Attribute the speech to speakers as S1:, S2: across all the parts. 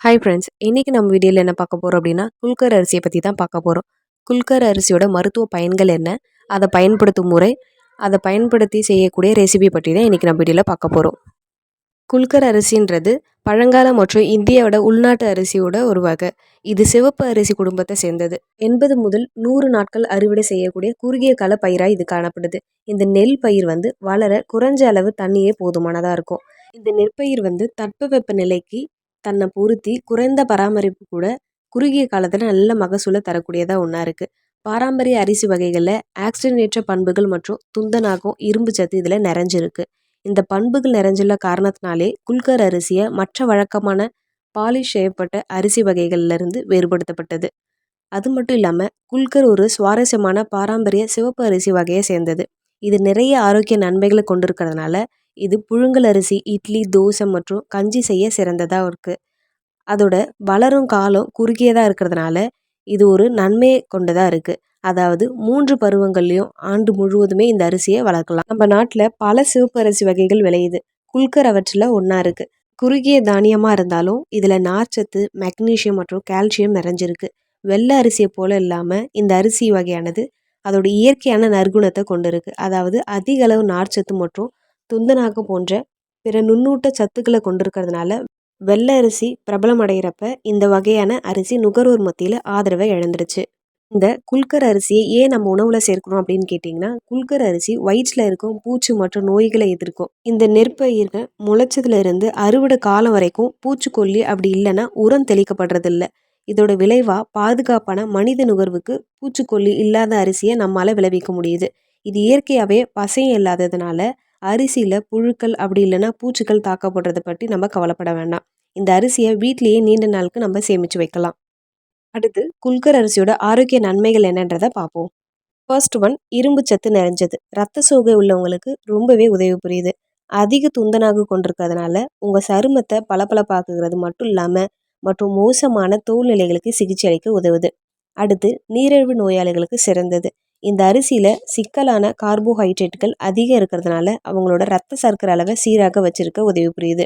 S1: Hi friends இன்றைக்கி நம்ம வீடியோவில் என்ன பார்க்க போகிறோம் அப்படின்னா குல்கர் அரிசியை பற்றி தான் பார்க்க போகிறோம் குல்கர் அரிசியோட மருத்துவ பயன்கள் என்ன அதை பயன்படுத்தும் முறை அதை பயன்படுத்தி செய்யக்கூடிய ரெசிபி பற்றி தான் இன்றைக்கி நம்ம வீடியோவில் பார்க்க போகிறோம் குல்கர் அரிசின்றது பழங்கால மற்றும் இந்தியாவோட உள்நாட்டு அரிசியோட ஒரு வகை. இது சிவப்பு அரிசி குடும்பத்தை சேர்ந்தது. எண்பது முதல் நூறு நாட்கள் அறுவடை செய்யக்கூடிய குறுகிய கால பயிராக இது காணப்படுது. இந்த நெல் பயிர் வந்து வளர குறைஞ்ச அளவு தண்ணியே போதுமானதாக இருக்கும். இந்த நெற்பயிர் வந்து தட்பவெப்ப நிலைக்கு தன்னை பொருத்தி குறைந்த பராமரிப்பு கூட குறுகிய காலத்தில் நல்ல மகசூலை தரக்கூடியதாக ஒன்றா இருக்குது பாரம்பரிய அரிசி வகைகளில் ஆக்சிடனேற்ற பண்புகள் மற்றும் துந்தநாகம் இரும்பு சத்து இதில் நிறைஞ்சிருக்கு. இந்த பண்புகள் நிறைஞ்சுள்ள காரணத்தினாலே குல்கர் அரிசியை மற்ற வழக்கமான பாலிஷ் செய்யப்பட்ட அரிசி வகைகள்லேருந்து வேறுபடுத்தப்பட்டது. அது மட்டும் இல்லாமல் குல்கர் ஒரு சுவாரஸ்யமான பாரம்பரிய சிவப்பு அரிசி வகையை சேர்ந்தது. இது நிறைய ஆரோக்கிய நன்மைகளை கொண்டிருக்கிறதுனால இது புழுங்கல் அரிசி இட்லி தோசை மற்றும் கஞ்சி செய்ய சிறந்ததாக இருக்குது அதோட வளரும் காலம் குறுகியதாக இருக்கிறதுனால இது ஒரு நன்மையை கொண்டதாக இருக்குது அதாவது மூன்று பருவங்கள்லையும் ஆண்டு முழுவதுமே இந்த அரிசியை வளர்க்கலாம். நம்ம நாட்டில் பல சிவப்பு அரிசி வகைகள் விளையுது. குல்கர் அவற்றில் ஒன்றா இருக்குது குறுகிய தானியமாக இருந்தாலும் இதில் நார்ச்சத்து மெக்னீஷியம் மற்றும் கால்சியம் நிறைஞ்சிருக்கு. வெள்ளை அரிசியை போல் இல்லாமல் இந்த அரிசி வகையானது அதோட இயற்கையான நற்குணத்தை கொண்டு இருக்குது அதாவது அதிக அளவு நார்ச்சத்து மற்றும் துந்தநாகம் போன்ற பிற நுண்ணூட்ட சத்துக்களை கொண்டிருக்கிறதுனால வெள்ளை அரிசி பிரபலம் அடைகிறப்ப இந்த வகையான அரிசி நுகர்வோர் மத்தியில் ஆதரவை இழந்துருச்சு. இந்த குல்கர் அரிசியை ஏன் நம்ம உணவில் சேர்க்கணும் அப்படின்னு கேட்டிங்கன்னா குல்கர் அரிசி வயிற்றில் இருக்கும் பூச்சி மற்றும் நோய்களை எதிர்க்கும். இந்த நெற்பயிர்கள் முளைச்சதுல இருந்து அறுவடை காலம் வரைக்கும் பூச்சிக்கொல்லி அப்படி இல்லைன்னா உரம் தெளிக்கப்படுறதில்ல. இதோட விளைவாக பாதுகாப்பான மனித நுகர்வுக்கு பூச்சிக்கொல்லி இல்லாத அரிசியை நம்மளால் விளைவிக்க முடியுது. இது இயற்கையாகவே பசையும் இல்லாததுனால அரிசியில் புழுக்கள் அப்படி இல்லைன்னா பூச்சிகள் தாக்கப்படுறதை பற்றி நம்ம கவலைப்பட வேண்டாம். இந்த அரிசியை வீட்லேயே நீண்ட நாளுக்கு நம்ம சேமித்து வைக்கலாம். அடுத்து குல்கர் அரிசியோட ஆரோக்கிய நன்மைகள் என்னன்றதை பார்ப்போம். ஃபர்ஸ்ட் ஒன் இரும்பு சத்து நிறைஞ்சது. ரத்த சோகை உள்ளவங்களுக்கு ரொம்பவே உதவி புரியுது. அதிக துந்தனாக கொண்டிருக்கிறதுனால உங்கள் சருமத்தை பளபளப்பாக்குகிறது மட்டும் இல்லாமல் மற்றும் மோசமான தோல் நிலைகளுக்கு சிகிச்சை அளிக்க உதவுது. அடுத்து நீரிழிவு நோயாளிகளுக்கு சிறந்தது. இந்த அரிசியில் சிக்கலான கார்போஹைட்ரேட்டுகள் அதிகம் இருக்கிறதுனால அவங்களோட ரத்த சர்க்கரை அளவை சீராக வச்சிருக்க உதவி புரியுது.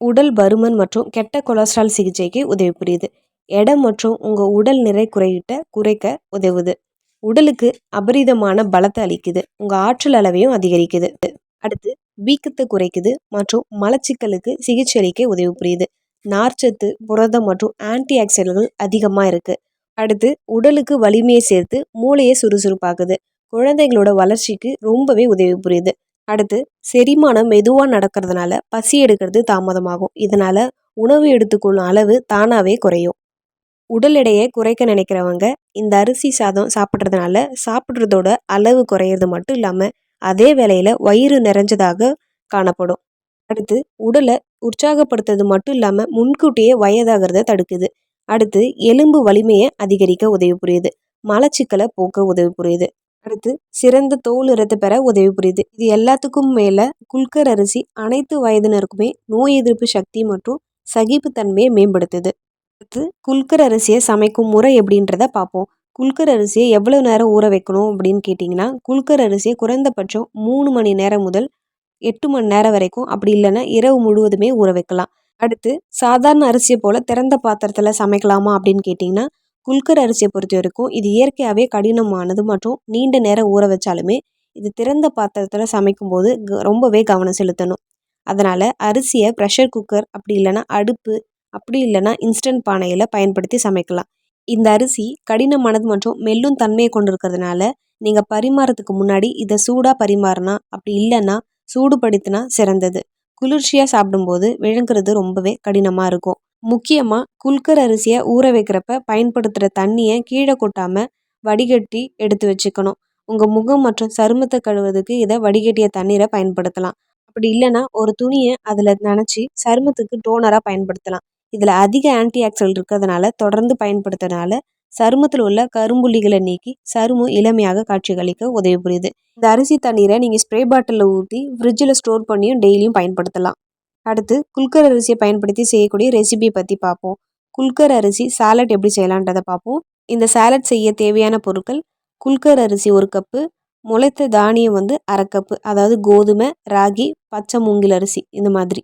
S1: உடல் பருமன் மற்றும் கெட்ட கொலஸ்ட்ரால் சிகிச்சைக்கு உதவி புரியுது. எடை மற்றும் உங்கள் உடல் நிறை குறையிட்ட குறைக்க உதவுது. உடலுக்கு அபரிதமான பலத்தை அளிக்குது. உங்கள் ஆற்றல் அளவையும் அதிகரிக்குது. அடுத்து வீக்கத்தை குறைக்குது மற்றும் மலச்சிக்கலுக்கு சிகிச்சை அளிக்க உதவி புரியுது. நார்ச்சத்து புரதம் மற்றும் ஆன்டி ஆக்சிடன்ட்கள் அதிகமாக இருக்குது அடுத்து உடலுக்கு வலிமையை சேர்த்து மூளையை சுறுசுறுப்பாக்குது. குழந்தைங்களோட வளர்ச்சிக்கு ரொம்பவே உதவி புரியுது. அடுத்து செரிமானம் மெதுவாக நடக்கிறதுனால பசி எடுக்கிறது தாமதமாகும். இதனால உணவு எடுத்துக்கொள்ளும் அளவு தானாகவே குறையும். உடல் எடையை குறைக்க நினைக்கிறவங்க இந்த அரிசி சாதம் சாப்பிட்றதுனால சாப்பிட்றதோட அளவு குறையிறது மட்டும் இல்லாமல் அதே வேளையில் வயிறு நிறைஞ்சதாக காணப்படும். அடுத்து உடலை உற்சாகப்படுத்துறது மட்டும் இல்லாமல் முன்கூட்டியே வயதாகிறத தடுக்குது. அடுத்து எலும்பு வலிமையை அதிகரிக்க உதவி புரியுது மலச்சிக்கலை போக்க உதவி புரியுது அடுத்து சிறந்த தோல் இரத்து பெற உதவி புரியுது இது எல்லாத்துக்கும் மேலே குல்கர் அரிசி அனைத்து வயதினருக்குமே நோய் எதிர்ப்பு சக்தி மற்றும் சகிப்புத்தன்மையை மேம்படுத்துது. அடுத்து குல்கர் அரிசியை சமைக்கும் முறை எப்படின்றத பார்ப்போம். குல்கர் அரிசியை எவ்வளோ நேரம் ஊற வைக்கணும் அப்படின்னு கேட்டிங்கன்னா குல்கர் அரிசியை குறைந்தபட்சம் மூணு மணி நேரம் முதல் எட்டு மணி நேரம் வரைக்கும் அப்படி இல்லைன்னா இரவு முழுவதுமே ஊற வைக்கலாம். அடுத்து சாதாரண அரிசியை போல் திறந்த பாத்திரத்தில் சமைக்கலாமா அப்படின்னு கேட்டிங்கன்னா குல்கர் அரிசியை பொறுத்த வரைக்கும் இது இயற்கையாகவே கடினமானது மற்றும் நீண்ட நேரம் ஊற வச்சாலுமே இது திறந்த பாத்திரத்தில் சமைக்கும்போது ரொம்பவே கவனம் செலுத்தணும். அதனால் அரிசியை ப்ரெஷர் குக்கர் அப்படி இல்லைன்னா அடுப்பு அப்படி இல்லைன்னா இன்ஸ்டன்ட் பானையில் பயன்படுத்தி சமைக்கலாம். இந்த அரிசி கடினமானது மற்றும் மெல்லும் தன்மையை கொண்டு இருக்கிறதுனால நீங்கள் பரிமாறத்துக்கு முன்னாடி இதை சூடாக பரிமாறினா அப்படி இல்லைன்னா சூடுபடுத்தினா சிறந்தது. குளிர்ச்சியாக சாப்பிடும்போது விழுங்குறது ரொம்பவே கடினமாக இருக்கும். முக்கியமாக குல்கர் அரிசியை ஊற வைக்கிறப்ப பயன்படுத்துகிற தண்ணியை கீழே கொட்டாமல் வடிகட்டி எடுத்து வச்சுக்கணும். உங்கள் முகம் மற்றும் சருமத்தை கழுவுறதுக்கு இதை வடிகட்டிய தண்ணீரை பயன்படுத்தலாம். அப்படி இல்லைன்னா ஒரு துணியை அதில் நனைச்சி சருமத்துக்கு டோனராக பயன்படுத்தலாம். இதில் அதிக ஆன்டி ஆக்சிடென்ட் இருக்கிறதுனால தொடர்ந்து பயன்படுத்துறதுனால சருமத்தில் உள்ள கரும்புள்ளிகளை நீக்கி சருமம் இளமையாக காட்சிகளிக்க உதவி புரியுது. இந்த அரிசி தண்ணீரை நீங்கள் ஸ்ப்ரே பாட்டிலில் ஊற்றி ஃப்ரிட்ஜில் ஸ்டோர் பண்ணியும் டெய்லியும் பயன்படுத்தலாம். அடுத்து குல்கர் அரிசியை பயன்படுத்தி செய்யக்கூடிய ரெசிபியை பற்றி பார்ப்போம். குல்கர் அரிசி சாலட் எப்படி செய்யலான்றதை பார்ப்போம். இந்த சாலட் செய்ய தேவையான பொருட்கள் குல்கர் அரிசி ஒரு கப்பு முளைத்த தானியம் வந்து அரை கப்பு அதாவது கோதுமை ராகி பச்சை மூங்கில் அரிசி இந்த மாதிரி.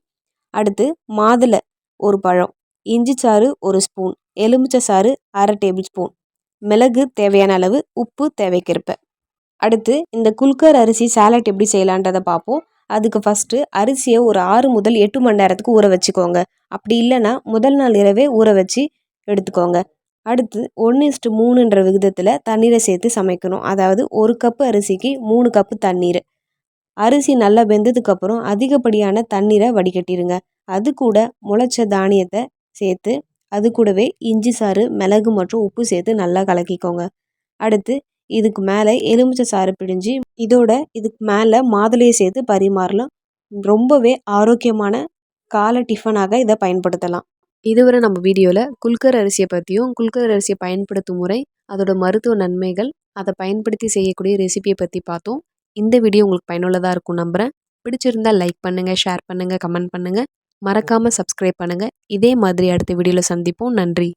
S1: அடுத்து மாதுளை ஒரு பழம் இஞ்சி சாறு ஒரு ஸ்பூன் எலுமிச்சை சாறு அரை டேபிள் ஸ்பூன் மிளகு தேவையான அளவு உப்பு தேவைக்கேற்ப. அடுத்து இந்த குல்கர் அரிசி சாலட் எப்படி செய்யலான்றதை பார்ப்போம். அதுக்கு ஃபஸ்ட்டு அரிசியை ஒரு ஆறு முதல் எட்டு மணி நேரத்துக்கு ஊற வச்சுக்கோங்க. அப்படி இல்லைன்னா முதல் நாள் இரவே ஊற வச்சு எடுத்துக்கோங்க. அடுத்து ஒன்று இஸ்ட்டு மூணுன்ற விகிதத்தில் தண்ணீரை சேர்த்து சமைக்கணும். அதாவது ஒரு கப்பு அரிசிக்கு மூணு கப்பு தண்ணீர். அரிசி நல்லா வெந்ததுக்கப்புறம் அதிகப்படியான தண்ணீரை வடிகட்டிடுங்க அது கூட முளைச்ச தானியத்தை சேர்த்து அது கூடவே இஞ்சி சாறு மிளகு மற்றும் உப்பு சேர்த்து நல்லா கலக்கிக்கோங்க. அடுத்து இதுக்கு மேலே எலுமிச்சை சாறு பிழிஞ்சு இதோட இதுக்கு மேலே மாதுளையை சேர்த்து பரிமாறலாம். ரொம்பவே ஆரோக்கியமான காலை டிஃபனாக இதை பயன்படுத்தலாம். இதுவரை நம்ம வீடியோவில் குல்கர் அரிசியை பற்றியும் குல்கர் அரிசியை பயன்படுத்தும் முறை அதோட மருத்துவ நன்மைகள் அதை பயன்படுத்தி செய்யக்கூடிய ரெசிபியை பற்றி பார்த்தோம். இந்த வீடியோ உங்களுக்கு பயனுள்ளதாக இருக்கும் நம்புகிறேன் பிடிச்சிருந்தால் லைக் பண்ணுங்கள் ஷேர் பண்ணுங்கள் கமெண்ட் பண்ணுங்கள் மறக்காமல் சப்ஸ்கிரைப் பண்ணுங்கள் இதே மாதிரி அடுத்த வீடியோவில் சந்திப்போம். நன்றி.